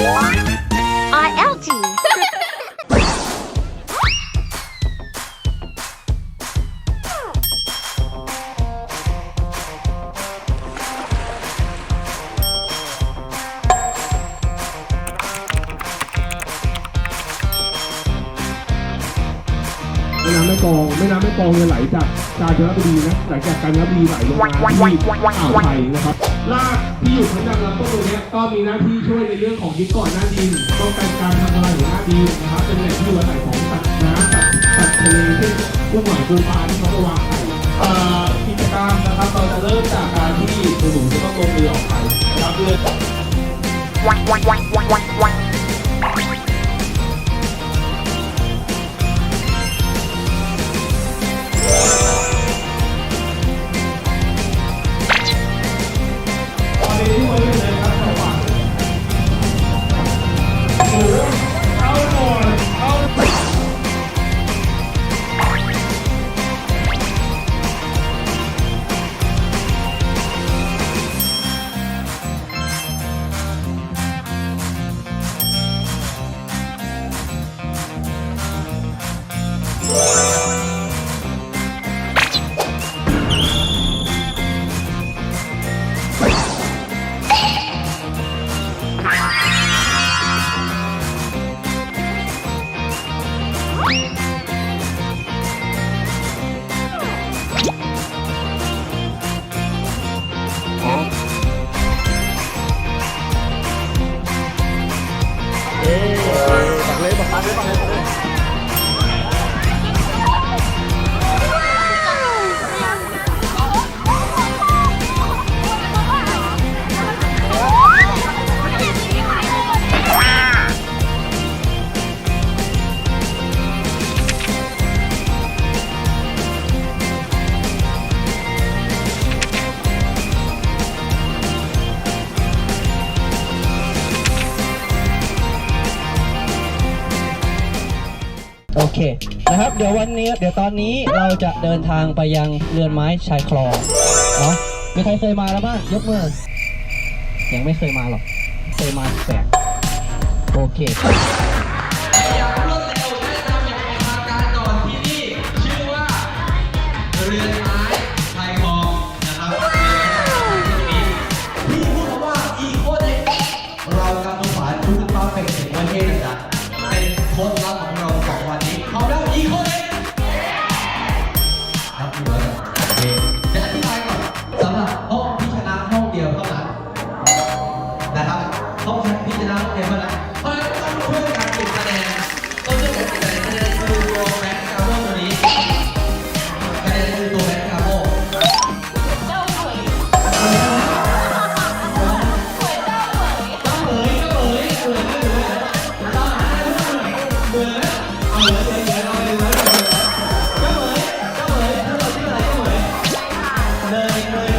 I. ม่น้ำแม่กองแม่น้ำแม่กองเนี่ยไหลจากกาญจนบุรีนะไหลจากกาญจนบุรีไหลลงมาที่อ่าวไทยนะครับรากที่อยู่ทั้งดังลำต้นตรงนี้ก็มีหน้าที่ช่วยในเรื่องของยึดเกาะหน้าดินป้องกันการทำลายของหน้าดินนะครับเป็นแหล่งที่อยู่อาศัยของสัตว์น้ำสัตว์สัตว์ทะเลเช่นกุ้งหอยปูปลาที่เขาจะวางไข่เอ่อกิจกรรมนะครับเราจะเริ่มจากการที่หนูจะต้องลงเรือออกไปนะครับเรือ Yeah. เคนะครับ เดี๋ยววันนี้เดี๋ยวตอนนี้เราจะเดินทางไปยังเรือนไม้ชายคลองเนาะมีใครเคยมาแล้วบ้างยกมือยังไม่เคยมาหรอกเคยมาแปลกโอเค money, money.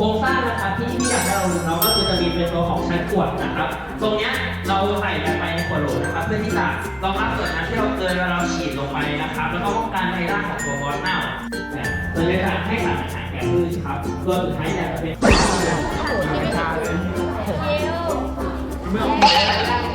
ครงสร้างนะครับที่ที่อยากให้เราดูเราก็คือจะมีเป็นตัวของชั้นขวดนะครับ ตรงเนี้ยเราใส่ลงไปในขวดโหลนะครับ เพื่อที่จะรองรับส่วนน้ำที่เราเกินเวลาเราฉีดลงไปนะครับ แล้วก็ป้องกันในร่างของตัวบอสเน่าเนี่ยตัวนี้จะให้สารอาหารแก่พืชครับตัวสุดท้ายเนี่ยจะเป็นอย่า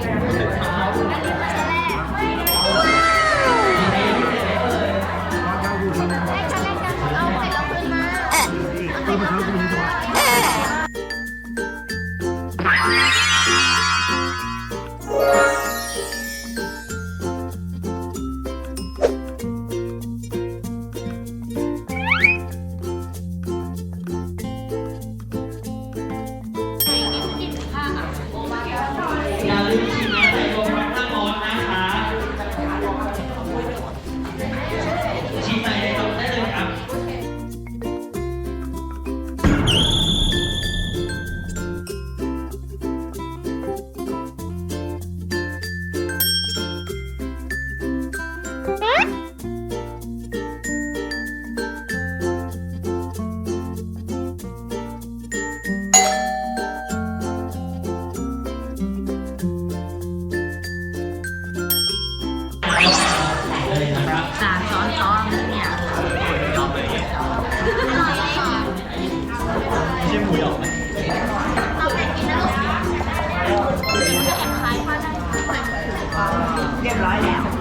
เรียบร้อยแล้ว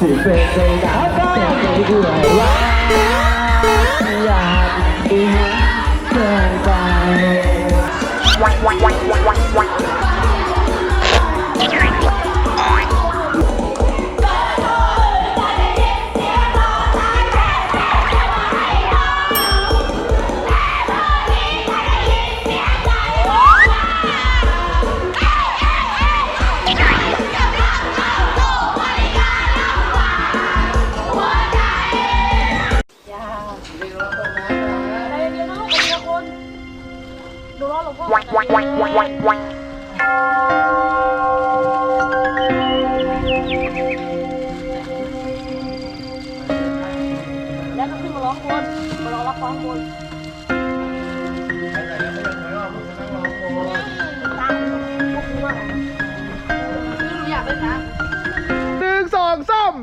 แแล้วก็ขึ้นมาร้องบนมารอรับฟ้องบนตามพวกกูว่าไงไม่รู้อยากเป็นะหนึ่งสองสาม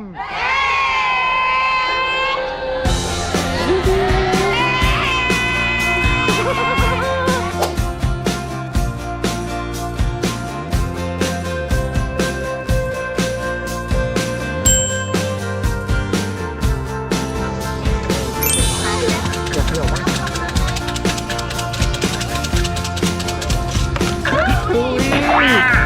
Wow.